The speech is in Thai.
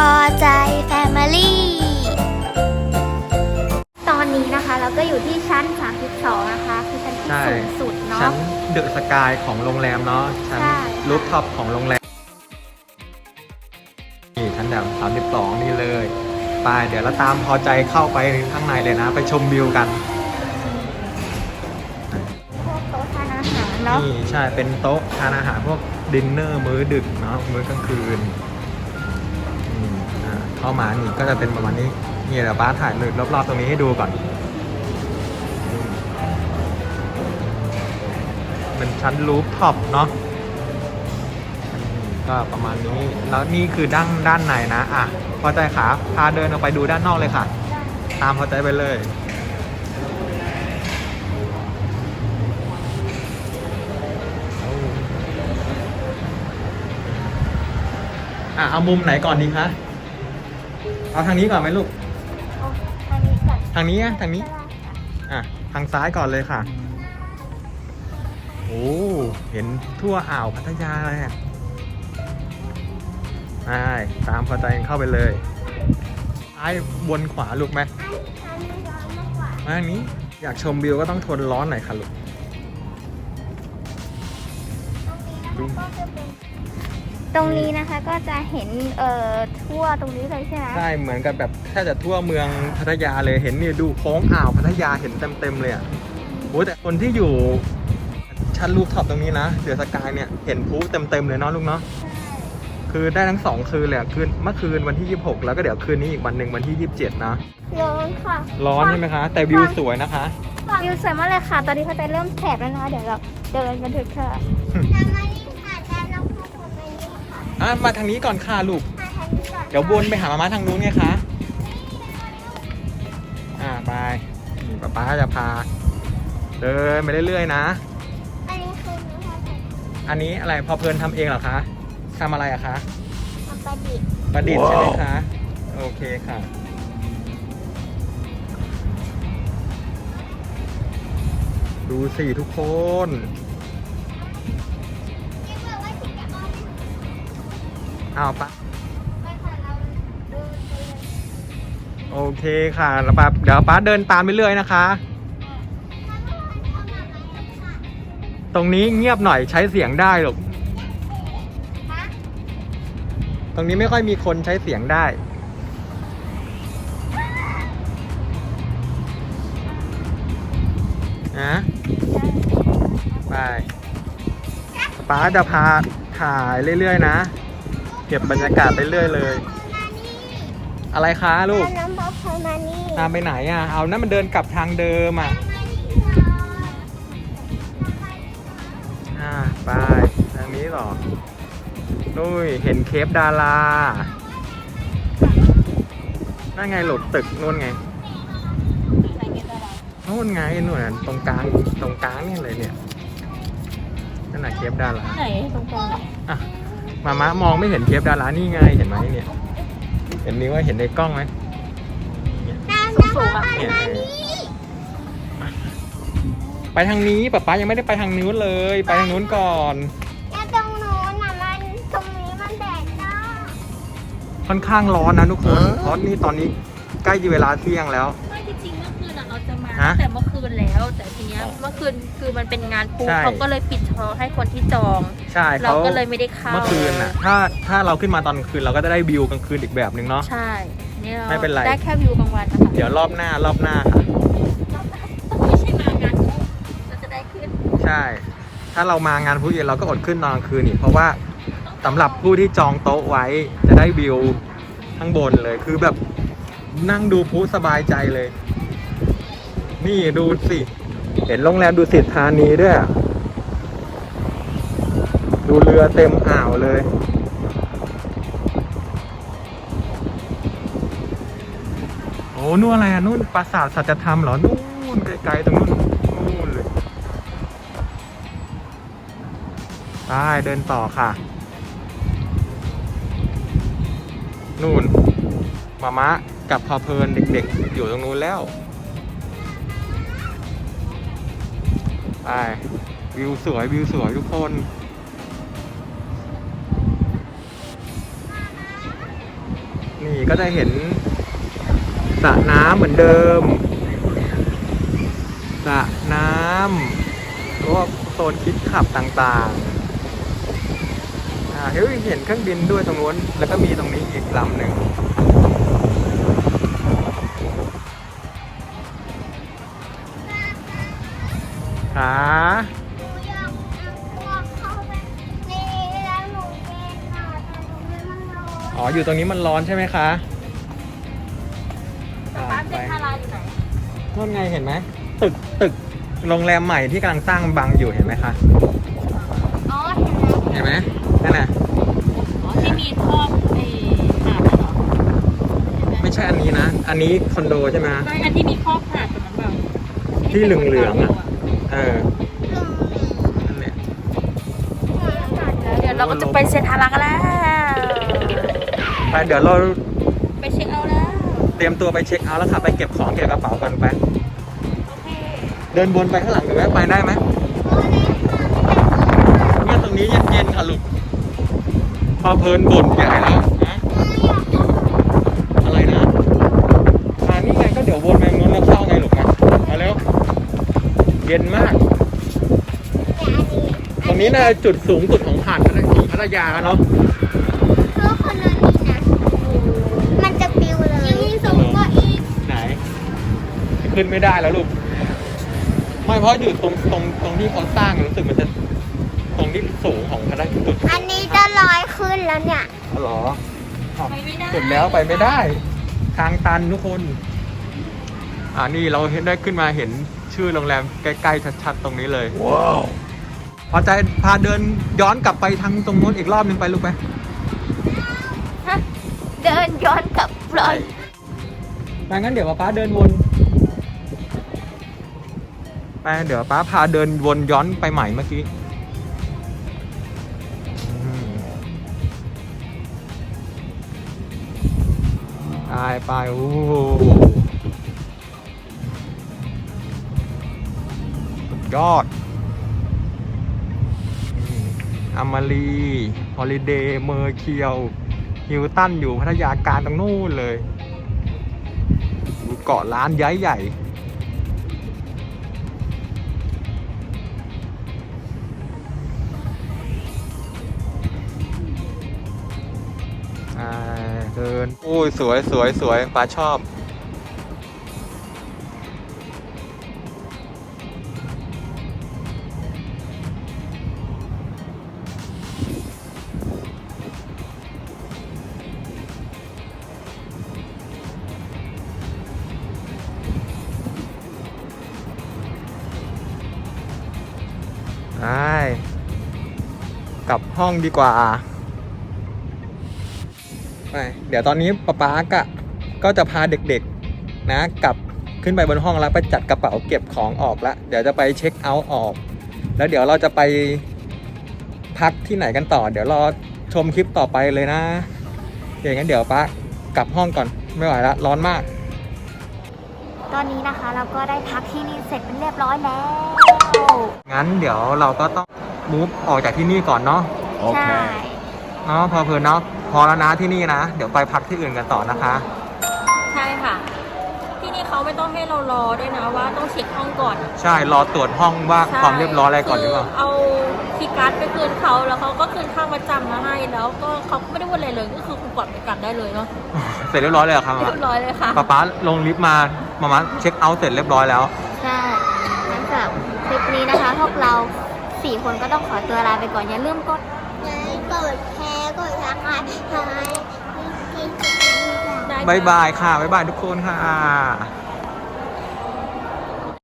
อใจแฟมิลี่ ตอนนี้นะคะเราก็อยู่ที่ชั้น 32 นะคะ คือชั้นที่ใช่ สูงสุดเนาะ ชั้นเดอะสกายของโรงแรมเนาะชั้นใช่ รูฟท็อปของโรงแรม นี่ชั้นแบบสามสิบสองนี่เลยไปเดี๋ยวเราตามพอใจเข้าไปข้างในเลยนะ ไปชมวิวกัน พวกโต๊ะทานอาหารเนาะ นี่ใช่เป็นโต๊ะทานอาหารพวกดินเนอร์มื้อดึกเนาะมื้อกลางคืนอืมอ่า เข้ามานี่ก็จะเป็นประมาณนี้นี่เดี๋ยวป้าถ่ายเลยรอบๆตรงนี้ให้ดูก่อนอืมเป็นชั้นรูฟท็อปเนาะก็ประมาณนี้แล้วนี่คือด้านด้านในนะอะพอใจขาพาเดินออกไปดูด้านนอกเลยค่ะ ตามพอใจไปเลยอะเอามุมไหนก่อนดีคะ เอาทางนี้ก่อนไหมลูกโอ้ทางนี้ก่อนทางนี้อะทางนี้ได้ค่ะอะ ทางซ้ายก่อนเลยค่ะ โอ้ เห็นทั่วอ่าวพัทยาเลยอะใช่ตามพอใจเข้าไปเลยซ้ายบนขวาลูกไหมทางนี้ร้อนมากกว่ามาทางนี้ อยากชมวิวก็ต้องทนร้อนหน่อยค่ะลูก ตรงนี้นะคะก็จะเป็น ตรงนี้นะคะก็จะเห็นเอ่อทั่วตรงนี้เลยใช่ไหมใช่เหมือนกับแบบแค่จะทั่วเมืองพัทยาเลยเห็นนี่ดูโค้งอ่าวพัทยาเห็นเต็มๆเลยอะโอ้แต่คนที่อยู่ชั้นรูฟท็อปตรงนี้นะเดือสกายเนี่ยเห็นพลุเต็มๆเลยเนาะลูกเนาะคือได้ทั้งสองคืนเลยอะคืนเมื่อคืนวันที่ 26 แล้วก็เดี๋ยวคืนนี้อีกวันหนึ่งวันที่ 27 นะ ร้อนค่ะร้อนใช่ไหมคะ แต่วิวสวยนะคะ วิวสวยมากเลยค่ะ ตอนนี้เขาจะเริ่มแถบแล้วนะคะเดี๋ยวเราเดินกันเถอะค่ะ อะมาทางนี้ก่อนค่ะลูก เดี๋ยววนไปหามาม่าทางนู้นไงคะ อ่าไปนี่ป๊าป๊าจะพา เดินไปเรื่อยๆนะ อันนี้คือหนูทำอันนี้อะไรพอเพลินทำเองเหรอคะทำอะไรอะคะทำประดิษฐ์ประดิษฐ์ใช่ไหมคะ โอเคค่ะ ดูสิทุกคน เอาปะโอเคค่ะแล้วป๊าเดี๋ยวป๊าเดินตามไปเรื่อยนะคะ ตรงนี้เงียบหน่อยใช้เสียงได้หรอกตรงนี้ไม่ค่อยมีคนใช้เสียงได้นะไปป้าจะพาถ่ายเรื่อยๆนะ เก็บบรรยากาศไปเรื่อยเลย อะไรคะลูก น้ำบ๊อบพอมานี่ตามไปไหนอะ เอานั่นมันเดินกลับทางเดิมอะ อ่าไปทางนี้เหรอนุ้ยเห็นเคปดารา นั่นไงหลบตึกนู่นไงนู่นไงนู่นน่ะตรงกลางตรงกลางนี่เลยเนี่ยนั่นน่ะเคปดาราไหนตรงกลางอะ มามามองไม่เห็นเคปดารานี่ไงเห็นไหมเนี่ย เห็นนิ้วว่าเห็นในกล้องไหมสูงๆอะเนี่ยไปทางนี้ป๊าป๊ายังไม่ได้ไปทางนู้นเลย ไปทางนู้นก่อน แล้วตรงโน้นอะมันตรงนี้มันแดดจ้าค่อนข้างร้อนนะทุกคนเพราะนี่ตอนนี้ใกล้เวลาเที่ยงแล้ว อะเราจะมาฮะแต่เมื่อคืนแล้ว แต่ทีเนี้ยเมื่อคืนคือมันเป็นงานปุ๊บใช่ เขาก็เลยปิดเฉพาะให้คนที่จอง ใช่เราเขาก็เลยไม่ได้เข้าเมื่อคืนน่ะ ถ้าถ้าเราขึ้นมาตอนกลางคืนเราก็จะได้วิวกลางคืนอีกแบบหนึ่งเนาะ ใช่นี่เราไม่เป็นไร ได้แค่วิวกลางวันนะคะเดี๋ยวรอบหน้ารอบหน้าค่ะ ไม่ใช่มางานปุ๊บเราจะได้ขึ้นใช่ ถ้าเรามางานผู้เย็นเราก็อดขึ้นตอนกลางคืนอีกเพราะว่าสำหรับผู้ที่จองโต๊ะไว้จะได้วิวข้างบนเลย คือแบบนั่งดูพลุสบายใจเลย นี่ดูสิ เห็นโรงแรมดูสิทธานีด้วย ดูเรือเต็มอ่าวเลย โอ้นู่นอะไรอะนู่นปราสาทสัจธรรมเหรอ นู่นไกลๆตรงนู้นนู่นเลยไปเดินต่อค่ะ นู่นมามะกับพอเพลินเด็กๆ อยู่ตรงนู้นแล้ว ไปวิวสวยวิวสวยทุกคนนี่ก็จะเห็นสระน้ำเหมือนเดิมสระน้ำพวกโซนคิดขับต่างๆอ่าเฮ้ยเห็นเครื่องบินด้วยตรงนู้นแล้วก็มีตรงนี้อีกลำหนึ่ง อนอ๋ออยู่ตรงนี้มันร้อนใช่ไหมคะอ่าร้านไปเซ็นทาราอยู่ไหนนู่นไงเห็นไหมตึกตึกโรงแรมใหม่ที่กำลังสร้างบังอยู่เห็นไหมคะ อ๋อเห็นแล้วเห็นไหมนั่นน่ะ อ๋อที่มีท่อไอ้หาดน่ะเหรอไม่ใช่อันนี้นะ อันนี้คอนโดใช่ไหม ใช่อันที่มีครอบหาดตรงนั้นเปล่าที่เหลืองๆอะเออลุงนั่นแหละ เดี๋ยวเราก็จะไปเซ็นทารากันแล้ว ไปเดี๋ยวเราไปเช็คเอาท์แล้วเตรียมตัวไปเช็คเอาท์แล้วค่ะไปเก็บของเก็บกระเป๋ากันไปโอเคเดินวนไปข้างหลังหรือไหมไปได้ไหมเนี่ยตรงนี้เย็นๆค่ะลูกพอเพลินบ่นใหญ่แล้วนะอะไรนะอ่านี่ไงก็เดี๋ยววนไปนู้นแล้วเข้าไงลูกนะมาเร็วเย็นมาก ตรงนี้น่าจะจุดสูงสุดของหาดของพัทยาเนาะ เพื่อคนนั้นนี่นะมัน ขึ้นไม่ได้แล้วลูก ไม่เพราะอยู่ตรงตรงตรงที่เขาสร้างรู้สึกมันจะตรงที่สูงของพัทยาจุดอันนี้จะลอยขึ้นแล้วเนี่ยอ๋อเหรออ้าวไปไม่ได้สุดแล้วไปไม่ได้ ทางตันทุกคน อ่านี่เราเห็นได้ขึ้นมาเห็นชื่อโรงแรมใกล้ๆชัดๆตรงนี้เลย ว้าวพอใจพาเดินย้อนกลับไปทางตรงโน้นอีกรอบหนึงไปลูกไป เดินย้อนกลับรอยไปงั้นเดี๋ยวป้าเดินวน ไปเดี๋ยวป้าพาเดินวนย้อนไปใหม่เมื่อกี้ไปไปโอ้ยอดอามารีฮอลิเดย์เมอร์เคียวฮิลตันอยู่พัทยาการตรงนู้นเลย เกาะล้านย้ายใหญ่ เดินโอ้ยสวยสวยสวยป้าชอบ ไป กลับห้องดีกว่า ไป เดี๋ยวตอนนี้ป๊าป๊ากะก็จะพาเด็กๆนะกลับขึ้นไปบนห้องแล้วไปจัดกระเป๋าเก็บของออกแล้วเดี๋ยวจะไปเช็คเอาท์ออก แล้วเดี๋ยวเราจะไปพักที่ไหนกันต่อ เดี๋ยวรอชมคลิปต่อไปเลยนะอย่างนั้นเดี๋ยวป๊ากลับห้องก่อนไม่ไหวละร้อนมาก ตอนนี้นะคะเราก็ได้พักที่นี่เสร็จเป็นเรียบร้อยแล้วงั้นเดี๋ยวเราก็ต้องมูฟออกจากที่นี่ก่อนเนาะ ใช่ เนาะพอเพลินเนาะพอแล้วนะที่นี่นะ เดี๋ยวไปพักที่อื่นกันต่อนะคะ ใช่ค่ะ ที่นี่เขาไม่ต้องให้เรารอด้วยนะว่าต้องเช็คห้องก่อนใช่รอตรวจห้องว่าใช่ความเรียบร้อยอะไรก่อนหรือเปล่าคืเอาคีย์การ์ดไปคืนเขาแล้วเขาก็คืนค่าประจำมาให้แล้วก็เขาก็ไม่ได้พูดอะไรเลยก็คือคุณกดไปกลับได้เลยเนาะเสร็จเรียบร้อยเลยเหรอครับเรียบร้อยเลยค่ะป๊าป๊าลงลิฟต์มามามาเช็คเอาท์เสร็จเรียบร้อยแล้ว ใช่หลังจากคลิปนี้นะคะ พวกเราสี่คนก็ต้องขอตัวลาไปก่อน อย่าลืมกดไลค์ก ดแชร์กดซับสไครต์ทำไมบายบายค่ะบายบายทุกคนค่ะ